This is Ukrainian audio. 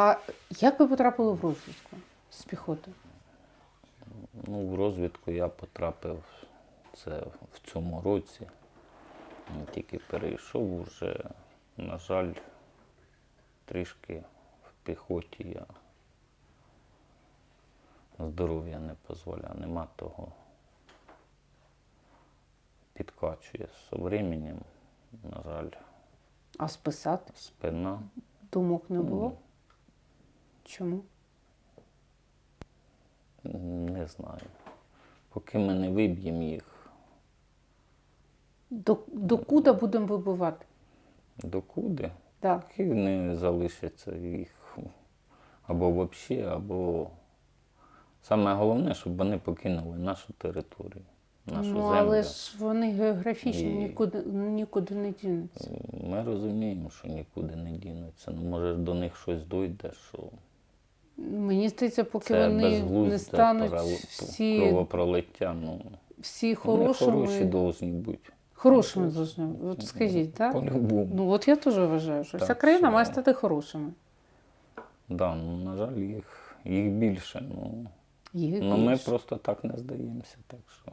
А як ви потрапили в розвідку з піхоти? Ну, в розвідку я потрапив це в цьому році. Я Тільки перейшов уже, на жаль, трішки в піхоті я здоров'я не дозволяє, нема того. Підкачує з временем, на жаль, А списати? спина. Думок не було? Чому? Не знаю. Поки ми не виб'ємо їх, До, докуди будемо вибивати? докуди, Так. і не залишиться їх або взагалі, або саме головне, щоб вони покинули нашу територію, нашу ну, землю. але ж вони географічно І- нікуди, нікуди не дінуться. Ми розуміємо, що нікуди не дінуться. Ну, може, до них щось дойде, що Мені здається, поки це вони не стануть всі, кровопролиття. Ну, всі вони хорошими, хороші повинні бути. хорошими должны. От скажіть, так? По-любому. Ну от я теж вважаю, що вся країна що- має стати хорошими. Да, ну, на жаль, їх, їх більше. Ну, Їх ну ми просто так не здаємося. Так що